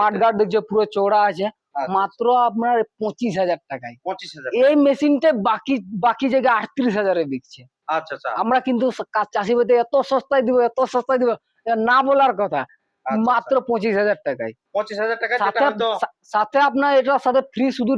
Mudguard দেখছ পুরো চওড়া আছে। আচ্ছা, মাত্র আপনার পঁচিশ হাজার টাকায়। পঁচিশ হাজার এই মেশিনটা বাকি বাকি জায়গায় আটত্রিশ হাজারে বিকছে। আচ্ছা আচ্ছা। আমরা কিন্তু চাষি বলতে এত সস্তায় দিব এত সস্তায় দিব না বলার কথা। আচ্ছা, মাত্র পঁচিশ হাজার টাকায়। পঁচিশ হাজার টাকা সাথে সাথে আপনার এটার সাথে ফ্রি শুধু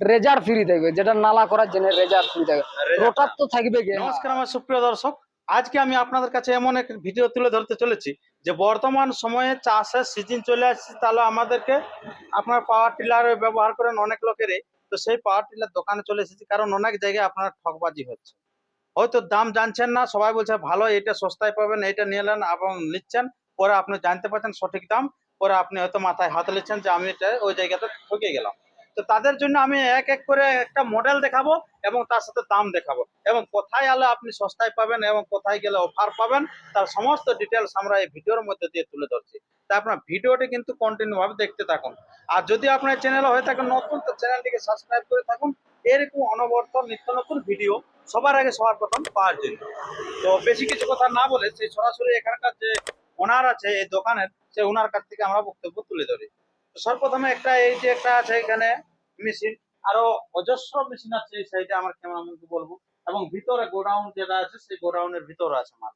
রেজার ফ্রি থাকবে যেটা নালা করার জন্য রেজার ফ্রি থাকবে। রোটার তো থাকবে কি নমস্কার আমার সুপ্রিয় দর্শক। আজকে আমি আপনাদের কাছে এমন এক ভিডিও তুলে ধরতে চলেছি যে বর্তমান সময়ে চাষের সিজন চলে আসছে, তাহলে আমাদেরকে আপনার পাওয়ার টিলার ব্যবহার করেন অনেক লোকেরই। তো সেই পাওয়ার টিলার দোকানে চলে এসেছি, কারণ অনেক জায়গায় আপনার ঠকবাজি হচ্ছে। হয়তো দাম জানছেন না, সবাই বলছে, ভালো, এটা সস্তায় পাবেন, এটা নিয়ে নেন এবং নিচ্ছেন। পরে আপনি জানতে পারছেন সঠিক দাম, পরে আপনি হয়তো মাথায় হাত নিচ্ছেন যে আমি এটা ওই জায়গাতে ঠকে গেলাম। তো তাদের জন্য আমি এক এক করে একটা মডেল দেখাবো এবং তার সাথে দাম দেখাবো। এবং কোথায় আলে আপনি সস্তায় পাবেন এবং কোথায় গেলে অফার পাবেন, তার সমস্ত ডিটেলস আমরা এই ভিডিওর মধ্যে দিয়ে তুলে ধরছি। তাই আপনার ভিডিওটি কিন্তু কন্টিনিউ ভাবে দেখতে থাকুন। আর যদি আপনার চ্যানেল হয়ে থাকে নতুন, তো চ্যানেলটিকে সাবস্ক্রাইব করে থাকুন। এরকম অনবরত নিত্য নতুন ভিডিও সবার আগে সবার প্রথম পাওয়ার জন্য। তো বেশি কিছু কথা না বলে সেই সরাসরি এখানকার যে ওনার আছে, এই দোকানের, সে ওনার কাছ থেকে আমরা বক্তব্য তুলে ধরি। সর্বপ্রথমে একটা, এই যে একটা আছে এখানে মেশিন আরও অজস্র মেশিন আছে এই সাইডে আমার ক্যামেরাম্যানকে বলব। এবং ভিতরে গোডাউন যেটা আছে সেই গোডাউনের ভিতরে আছে মাল।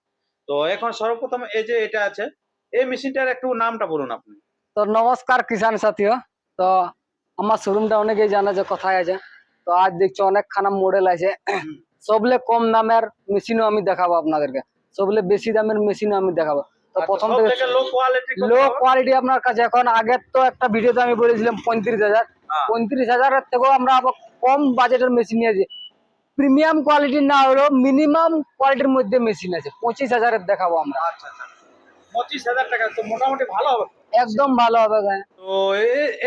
তো এখন সর্বপ্রথম এই যে এটা আছে এই মেশিনটার একটু নামটা বলুন আপনি। তো নমস্কার কিষান সাথীও। তো আমার শোরুমটা অনেকেই জানে যে কোথায় আছে। তো আজ দেখছি অনেকখানা মডেল আছে। সবলে কম দামের মেশিনও আমি দেখাবো আপনাদেরকে। সবলে বেশি দামের মেশিনও আমি দেখাবো। প্রথম থেকে লো কোয়ালিটি আপনার কাছে। এখন আগের তো একটা ভিডিওতে আমি বলেছিলাম পঁয়ত্রিশ হাজার। হ্যাঁ। পঁয়ত্রিশ হাজারের থেকেও আমরা কম বাজেটের মেশিন নিয়েছি। প্রিমিয়াম কোয়ালিটি না হলেও মিনিমাম কোয়ালিটির মধ্যে মেশিন আছে। পঁচিশ হাজারের দেখাবো আমরা। আচ্ছা আচ্ছা। পঁচিশ হাজার টাকা তো মোটামুটি ভালো হবে। একদম ভালো হবে তো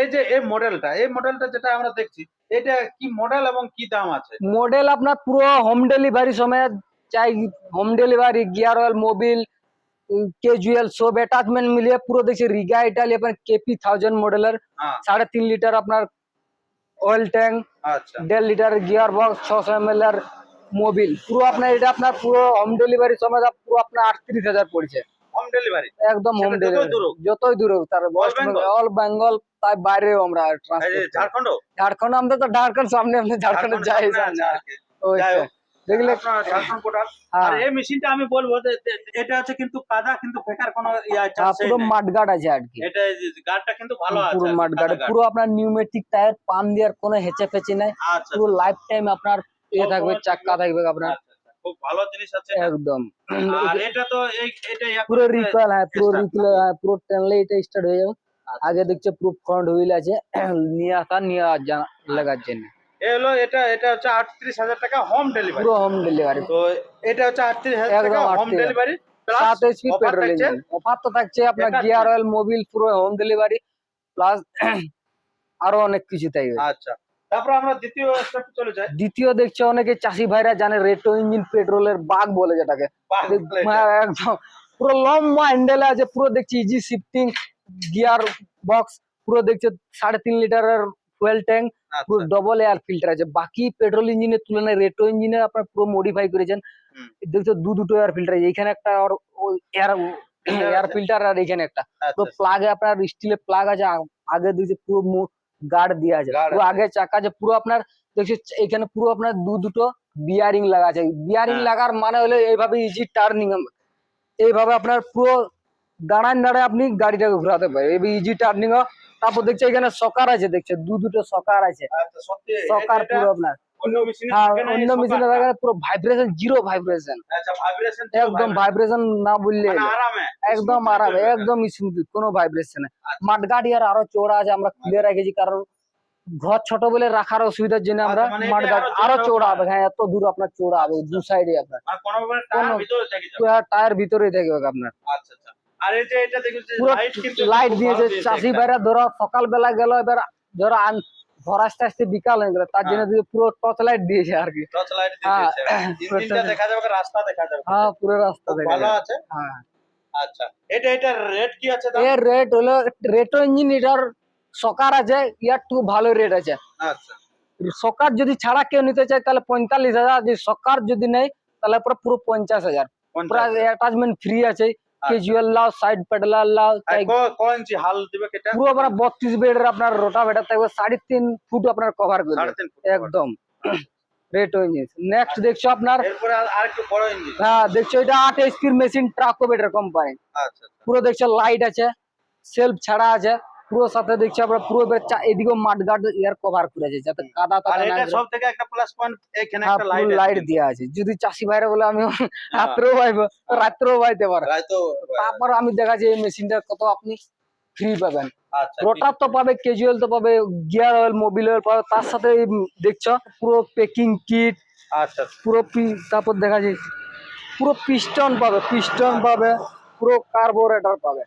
এই যে এই মডেলটা এই মডেলটা যেটা আমরা দেখছি এটা কি মডেল এবং কি দাম আছে? মডেল আপনার পুরো হোম ডেলিভারি সময় চাই home delivery gear oil mobil cage wheel সব অ্যাটাচমেন্ট মিলিয়ে পুরো দেখছি রিগা ইটালি আপনার কেপি থাউজেন্ড মডেলের সাড়ে তিন লিটার আপনার অয়েল ট্যাঙ্ক আচ্ছা। দেড় লিটার গিয়ার বক্স ছশো এম এর মোবিল পুরো আপনার এটা আপনার পুরো হোম ডেলিভারি সময় পুরো আপনার আটত্রিশ হাজার পড়ছে। হোম ডেলিভারি একদম হোম যতই ডেলিভারি দূর হোক। যতই দূরে তার ওয়েস্ট অল বেঙ্গল তাই বাইরেও আমরা ঝাড়খণ্ড? ঝাড়খণ্ড আমাদের তো ঝাড়খণ্ড সামনে আপনি ঝাড়খণ্ডে যাই যাই দেখলে কোটাল হ্যাঁ। আর এই মেশিনটা আমি বলব এটা হচ্ছে কিন্তু কাদা কিন্তু ফেকার কোনো হ্যাঁ, পুরো আছে আর কি। এটা গাড়টা কিন্তু ভালো আছে পুরো গার্ড। পুরো আপনার নিউমেটিক টায়ার পাম দেওয়ার কোনো হেঁচে পেঁচে নাই। আচ্ছা পুরো লাইফ টাইম আপনার ইয়ে থাকবে চাক্কা থাকবে। আপনার। আচ্ছা, আচ্ছা, খুব ভালো জিনিস আছে একদম। আর এটা তো এই এটা পুরো রিকল হ্যাঁ পুরো রিকল হ্যাঁ পুরো টানলে এটা স্টার্ট হয়ে যাবে। আচ্ছা। আগে দেখছে পুরো ফ্রন্ট হুইল আছে নিয়ে আসা নিয়ে লাগার জন্য। এ হলো এটা এটা হচ্ছে আটত্রিশ হাজার টাকা হোম ডেলিভারি পুরো হোম ডেলিভারি তো এটা হচ্ছে আটত্রিশ হাজার টাকা হোম ডেলিভারি সাত এইচপি পেট্রোল ইঞ্জিন অফার তো থাকছে আপনার গিয়ার অয়েল মোবিল পুরো হোম ডেলিভারি প্লাস আরও অনেক কিছু তাই আচ্ছা তারপর আমরা দ্বিতীয় স্টেপে চলে যাই। দ্বিতীয় দেখছে অনেকে চাষি ভাইরা জানে রেটো ইঞ্জিন পেট্রোলের বাঘ বলে যেটাকে। হ্যাঁ, একদম। পুরো লম্বা হ্যান্ডেল আছে পুরো দেখছি ইজি শিফটিং গিয়ার বক্স পুরো দেখছে সাড়ে তিন লিটারের ফুয়েল ট্যাঙ্ক পুরো ডবল এয়ার ফিল্টার আছে। বাকি পেট্রোল ইঞ্জিনের তুলনায় রেটো ইঞ্জিনে আপনার পুরো মডিফাই করেছেন। দেখছ দু দুটো এয়ার ফিল্টার আছে। এইখানে একটা আর এয়ার এয়ার ফিল্টার আর এখানে একটা। আচ্ছা, পুরো প্লাগে আপনার স্টিলের প্লাগ আছে আগে দিয়েছে পুরো গার্ড দেওয়া আছে। পুরো আগে চাকা আছে। পুরো আপনার দেখছি এখানে পুরো আপনার দু দুটো বিয়ারিং লাগা আছে। বিয়ারিং হ্যাঁ। লাগার মানে হলো এইভাবে ইজি টার্নিং এইভাবে আপনার পুরো দাঁড়ান দাঁড়ায় আপনি গাড়িটাকে ঘোরাতে পারেন এই ইজি টার্নিং তারপর দেখছে এখানে সকার আছে দেখছে? দু দুটো সকার আছে। আচ্ছা, সকার পুরো আপনার। অন্য মেশিনে হ্যাঁ পুরো ভাইব্রেশন জিরো ভাইব্রেশন আচ্ছা একদম ভাইব্রেশন না বললে মানে একদম আরাম একদম স্মুথ কোনো ভাইব্রেশন আচ্ছা। মাঠগাড়ি আর আছে আমরা খুলে রেখেছি কারণ ঘর ছোট বলে রাখার অসুবিধার জন্য আমরা আচ্ছা, মানে আরও আরও চওড়া চওড়া। হবে। হ্যাঁ এত দূর আপনার চওড়া হবে দু সাইডে আপনার। ভাবে টায়ার ভিতরে থাকবে আপনার। আচ্ছা আচ্ছা। আর এই যে এটা দেখুন লাইট কিন্তু লাইট দিয়েছে চাষি ভাইরা ধরো সকালবেলা গেল এবার ধরো আন- ঘর আসতে আসতে বিকাল হয়ে গেল তার জন্য পুরো টর্চ লাইট দিয়েছে আর কি। টর্চ লাইট হ্যাঁ, দিয়েছে ইঞ্জিনটা দেখা যাবে রাস্তা দেখা যাবে। হ্যাঁ পুরো রাস্তা ভালো আছে? হ্যাঁ। আচ্ছা এটা এটা রেট কি আছে এর রেট হলো রেটো ইঞ্জিন এটার সকার আছে ইয়ার টু ভালো রেট আছে। আচ্ছা। সকার যদি ছাড়া কেউ নিতে চায় তাহলে পঁয়তাল্লিশ হাজার যদি সকার যদি নেই তাহলে পুরো পুরো পঞ্চাশ হাজার। পুরো অ্যাটাচমেন্ট ফ্রি আছে। ক্যাজুয়াল লাও সাইড পেডালার লাও ইঞ্চি হাল দিবে পুরো আপনার বত্রিশ বেডের আপনার রোটা বেটার থাকবে সাড়ে তিন ফুট আপনার কভার করবে একদম। রেট ইঞ্জিন নেক্সট দেখছ আপনার হ্যাঁ দেখছ এটা আট এইচপির মেশিন ট্রাকো কোম্পানি। পুরো দেখছ লাইট আছে সেলফ ছাড়া আছে। পুরো সাথে দেখছি আপনার পুরো বের চা- এদিকেও মাঠগার্ড ইয়ার কভার করে আছে যাতে কাদা আর এটা সব থেকে একটা প্লাস পয়েন্ট এখানে হ্যাঁ একটা লাইট লাইট দেওয়া আছে। যদি চাষি ভাইরা বলে আমি রাত্রেও পাইবো তো রাত্রেও পাইতে পারে। তারপর আমি দেখাচ্ছি এই মেশিনটার কত আপনি ফ্রি পাবেন। আচ্ছা রোটার তো পাবে ক্যাজুয়াল তো পাবে গিয়ার অয়েল মোবিল অয়েল পাবে তার সাথে দেখছ পুরো প্যাকিং কিট আচ্ছা আচ্ছা। পুরো পি- তারপর দেখা যায় পুরো পিস্টন পাবে পিস্টন পাবে পুরো কার্বোরেটর পাবে।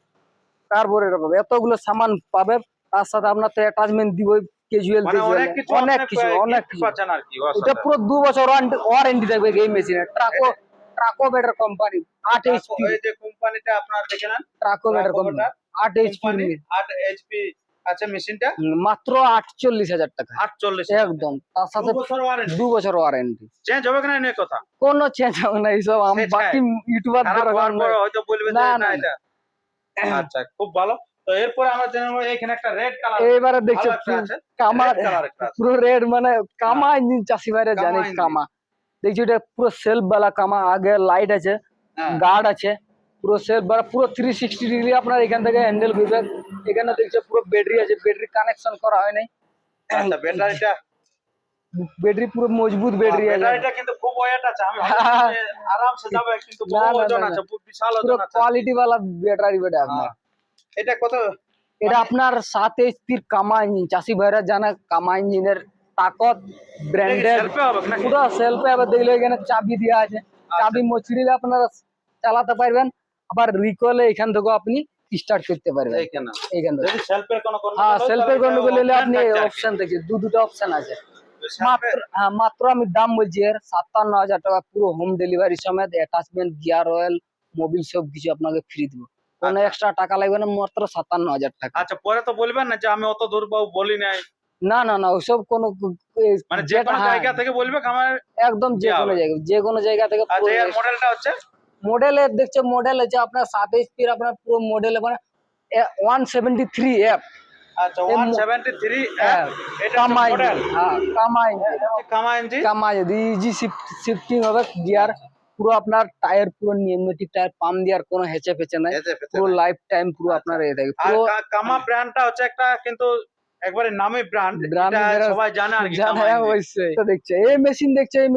কার্বোরেটর পাবে এতগুলো সামান পাবে তার সাথে আপনার তো অ্যাটাচমেন্ট দিব ক্যাজুয়াল মানে অনেক কিছু অনেক কিছু অনেক কিছু। এটা পুরো দু বছর ওয়ারেন্টি থাকবে এই মেশিনে ট্রাকো ট্রাকো বেটার কোম্পানি আট এইচপি এই যে কোম্পানিটা আপনার দেখে নেন। ট্রাকো বেটার কোম্পানি আট এইচপি আট এইচপি আছে মেশিনটা মাত্র আটচল্লিশ হাজার টাকা। আটচল্লিশ একদম। তার সাথে দু বছর ওয়ারেন্টি চেঞ্জ হবে কিনা কথা? কোনো চেঞ্জ হবে না এইসব আমি বাকি ইউটিউবার হয়তো বলবে না, এটা। আচ্ছা খুব ভালো। তো এরপরে আমরা জেনে নেব এখানে একটা রেড কালার এইবারে দেখছ কামা। পুরো রেড মানে কামা ইঞ্জিন চাষি ভাইরা জানে কামা। দেখছি এটা পুরো সেলফ বালা কামা আগে লাইট আছে হ্যাঁ। গার্ড আছে পুরো সেলফ বালা পুরো থ্রি সিক্সটি ডিগ্রি আপনার এখান থেকে হ্যান্ডেল করবে এখানে দেখছ পুরো ব্যাটারি আছে ব্যাটারি কানেকশন করা হয় নাই। আচ্ছা ব্যাটারিটা ব্যাটারি পুরো মজবুত ব্যাটারি আছে। ব্যাটারিটা কিন্তু খুব ওয়েট আছে আমি আরামসে যাবে কিন্তু বহু ওজন আছে খুব বিশাল ওজন আছে। কোয়ালিটি বালা ব্যাটারি বেটা আপনার। হ্যাঁ। এটা কত? এটা আপনার সাত এইচপির কামা ইঞ্জিন চাষি ভাইরা জানে কামা ইঞ্জিনের তাকত ব্র্যান্ডেড পুরো সেলফে আবার দেখলে এখানে চাবি দেওয়া আছে। চাবি মচড়িলে আপনারা চালাতে পারবেন। আবার রিকলে এখান থেকে আপনি স্টার্ট করতে পারবেন। এইখানে। এইখান থেকে। যদি সেলফের কোনো কোনো হ্যাঁ সেলফের গন্ডগোল হলে আপনি অপশন থেকে দু দুটো অপশন আছে। মাত্র মাত্র আমি দাম বলছি এর সাতান্ন হাজার টাকা পুরো হোম ডেলিভারি সমেত অ্যাটাচমেন্ট গিয়ার অয়েল মোবিল সব কিছু আপনাকে ফ্রি দেবো। কোনো আচ্ছা। এক্সট্রা টাকা লাগবে না মাত্র সাতান্ন হাজার টাকা। আচ্ছা পরে তো বলবেন না যে আমি অত দূর বলি নাই। না না না ওইসব কোনো মানে যে কোনো হ্যাঁ, জায়গা থেকে বলবে আমার একদম যে কোনো জায়গা যে কোনো জায়গা থেকে আচ্ছা এর মডেলটা হচ্ছে? মডেলের দেখছে মডেল আছে আপনার সাত এইচপির আপনার পুরো মডেল মানে ওয়ান সেভেন্টি থ্রি এফ আচ্ছা এর ওয়ান mo- সেভেন্টি থ্রি হ্যাঁ, এটা কামাই মডেল হ্যাঁ কামাই কামা ইঞ্জি কামাই ইজি শিফটিং হবে গিয়ার পুরো আপনার টায়ার পুরো নিউমেটিক টায়ার পাম্প দেওয়ার কোনো হেঁচে ফেচে নাই এতে পেতে পুরো নাই। লাইফ টাইম পুরো আপনার এ থাকে আর পুরো কা- কামা ব্র্যান্ডটা হচ্ছে একটা কিন্তু একবারে নামি ব্র্যান্ড Brand এটা এরা সবাই জানে আর কি জানা কামা ইঞ্জি অবশ্যই। তো দেখছে। এই মেশিন দেখছে এই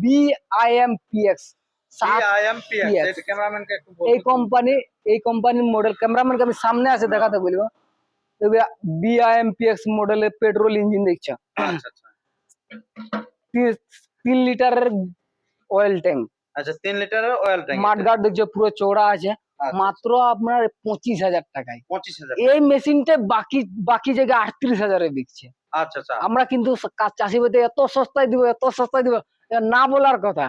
B I M P X সাত আইএমপিএস Yes. এটা ক্যামেরাম্যানকে একটু এই বলুন কোম্পানি এই কোম্পানির মডেল ক্যামেরাম্যানকে আমি সামনে আছে দেখাতে বলব। দেখবে বিআইএমপিএক্স মডেলের পেট্রোল ইঞ্জিন দেখছ তিন লিটারের অয়েল ট্যাঙ্ক আচ্ছা তিন লিটারের অয়েল ট্যাঙ্ক মাঠগার্ড দেখছ পুরো চৌড়া আছে। মাত্র আপনার পঁচিশ হাজার টাকায় পঁচিশ হাজার এই মেশিনটা বাকি বাকি জায়গায় আটত্রিশ হাজারে বিকছে আচ্ছা আচ্ছা আমরা কিন্তু চাষি বাদে এত সস্তায় দিব এত সস্তায় দিব না বলার কথা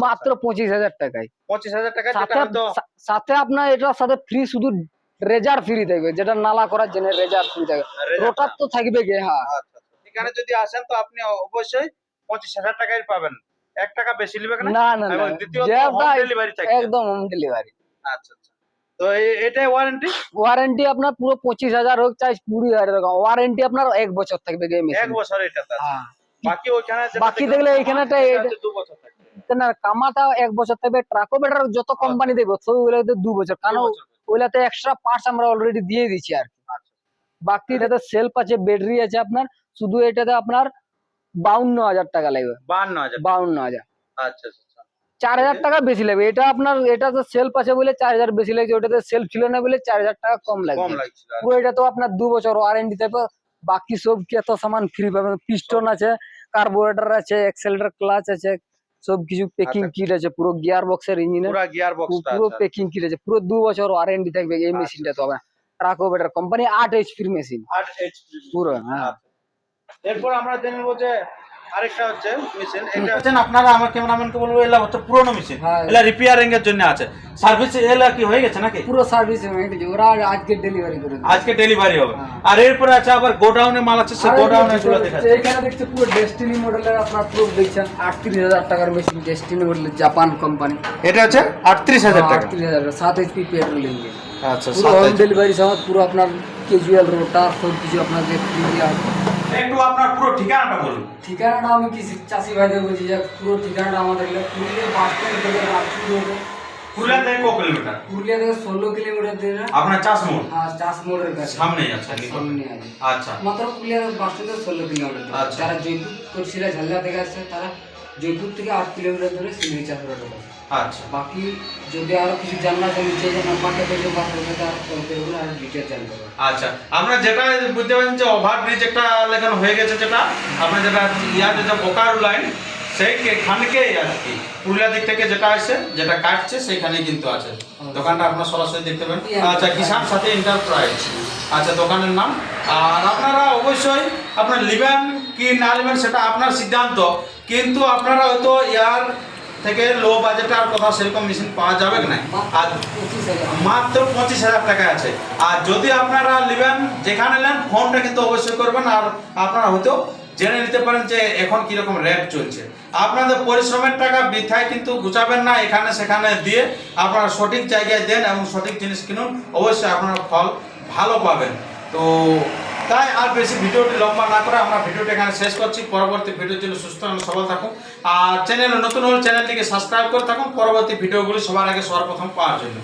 মাত্র পঁচিশ হাজার টাকায় পঁচিশ হাজার টাকা সাথে সাথে আপনার এটার সাথে ফ্রি শুধু রেজার ফ্রি থাকবে যেটা নালা করার জন্য রেজার ফ্রি থাকবে। রোটার তো থাকবে গে হ্যাঁ। আচ্ছা আচ্ছা। এখানে যদি আসেন তো আপনি অবশ্যই পঁচিশ হাজার টাকাই পাবেন। এক টাকা বেশি নিবে না না না ডেলিভারি একদম হোম ডেলিভারি আচ্ছা আচ্ছা। তো এটাই ওয়ারেন্টি ওয়ারেন্টি আপনার পুরো পঁচিশ হাজার হোক চাই কুড়ি হাজার হোক। ওয়ারেন্টি আপনার এক বছর থাকবে গেম এক বছর এটা হ্যাঁ। বাকি ওইখানে বাকি দেখলে এটা- দু বছর থাকবে। না কামাটা এক বছর থাকবে। ট্রাকো বেটার যত কোম্পানি দেবে দু বছর। কারণ ওগুলাতে এক্সট্রা পার্টস আমরা অলরেডি দিয়ে দিচ্ছি আর কি আচ্ছা। বাকি এটাতে সেলফ আছে ব্যাটারি আছে আপনার শুধু এটাতে আপনার বাউন্ন হাজার টাকা লাগবে বাহান্ন হাজার বাউন্ন হাজার আচ্ছা আচ্ছা আচ্ছা। চার হাজার টাকা বেশি লাগবে এটা আপনার এটা তো সেলফ আছে বলে চার হাজার বেশি লাগছে ওটাতে সেলফ ছিল না বলে চার হাজার টাকা কম আর কি। পুরো এটা তো আপনার দু বছর ওয়ারেন্টি থাকবে বাকি সব কি এত সামান ফ্রি পাবেন পিস্টন আছে কার্বোরেটর আছে এক্সেলেটর ক্লাচ আছে সব কিছু পেকিং আচ্ছা। কিট আছে পুরো গিয়ার বক্সের ইঞ্জিনের পুরো গিয়ার বক্স পুরো প্যাকিং কিট আছে পুরো দু বছর ওয়ারেন্টি থাকবে এই আচ্ছা। মেশিনটা তো হবে Trako better company 8 HP machine 8 HP পুরো হ্যাঁ। এরপর আমরা জেনে নেব যে আরেকটা হচ্ছে মেশিন এটা হচ্ছে আপনারা আমার ক্যামেরাম্যানকে বলব এলা হচ্ছে পুরনো মেশিন হ্যাঁ। এলা রিপেয়ারিং এর জন্য আছে। সার্ভিস এলা কি হয়ে গেছে নাকি? পুরো সার্ভিস হয়ে গেছে। ওরা আজকে ডেলিভারি করে আজকে ডেলিভারি হবে। হ্যাঁ। আর এরপরে আছে আবার গোডাউনে মাল আছে সে গোডাউনে গুলো দেখাচ্ছে এখানে দেখছে পুরো ডেস্টিনি মডেলের আপনার প্রুফ দেখছেন। আটত্রিশ হাজার টাকার মেশিন ডেস্টিনি মডেলের জাপান কোম্পানি এটা হচ্ছে আটত্রিশ হাজার টাকা। আটত্রিশ হাজার সাত এইচপি পেট্রোল ইঞ্জিন আচ্ছা পুরো হোম ডেলিভারি সহ পুরো আপনার ক্যাজুয়াল রোটার সব কিছু আপনাদের। একটু আপনার পুরো ঠিকানাটা বলুন। ঠিকানাটা আমি কি চাষি ভাইদের বলছি যে পুরো ঠিকানাটা আমাদের পুরুলিয়া বাস স্ট্যান্ড থেকে রাজপুর হবে পুরুলিয়া থেকে ক কিলোমিটার? পুরুলিয়া থেকে ষোলো কিলোমিটার দূরে। আপনার চাষ মোড়? হ্যাঁ চাষ মোড়ের কাছে। সামনে আচ্ছা সামনে আছে। আচ্ছা। মাত্র পুরুলিয়া বাস স্ট্যান্ড থেকে ষোলো কিলোমিটার আচ্ছা। যারা জয়পুর করছিলা ঝাল্লা থেকে আসছে তারা জয়পুর থেকে আট কিলোমিটার দূরে শিলিগুড়ি চাষ রোডে। আছে। আচ্ছা। বাকি যদি আরও কিছু চান নিচে যে নাম্বারটা পেলে বা করবে তার কল করে আর ডিটেল জানতে পারবে আচ্ছা। আমরা যেটা বুঝতে পারছেন যে ওভার ব্রিজ একটা লেখানো হয়ে গেছে যেটা আপনার যেটা ইয়ার যেটা বোকারো লাইন সেই সেইখানকেই আর কি পুরুলিয়া দিক থেকে যেটা আসছে যেটা কাটছে সেইখানেই কিন্তু আছে। দোকানটা আপনার সরাসরি দেখতে পাবেন আচ্ছা। কিষান সাথে এন্টারপ্রাইজ আচ্ছা দোকানের নাম। আর আপনারা অবশ্যই আপনার নেবেন কি না নেবেন সেটা আপনার সিদ্ধান্ত। কিন্তু আপনারা হয়তো ইয়ার থেকে লো বাজেটার কথা সেরকম মেশিন পাওয়া যাবে না আর মাত্র পঁচিশ হাজার টাকা আছে। আর যদি আপনারা নেবেন, যেখানে নেন ফোনটা কিন্তু অবশ্যই করবেন আর আপনারা হয়তো জেনে নিতে পারেন যে এখন কীরকম রেট চলছে। আপনাদের পরিশ্রমের টাকা বৃথায় কিন্তু গুছাবেন না, এখানে সেখানে দিয়ে আপনারা সঠিক জায়গায় দেন এবং সঠিক জিনিস কিনুন, অবশ্যই আপনারা ফল ভালো পাবেন। তো তাই আর বেশি ভিডিওটি লম্বা না করে আমরা ভিডিওটি এখানে শেষ করছি। পরবর্তী ভিডিওর জন্য সুস্থ এবং সবল থাকুন। আর চ্যানেলে নতুন হলে চ্যানেলটিকে সাবস্ক্রাইব করে থাকুন। পরবর্তী ভিডিওগুলি সবার আগে সবার প্রথম পাওয়ার জন্য।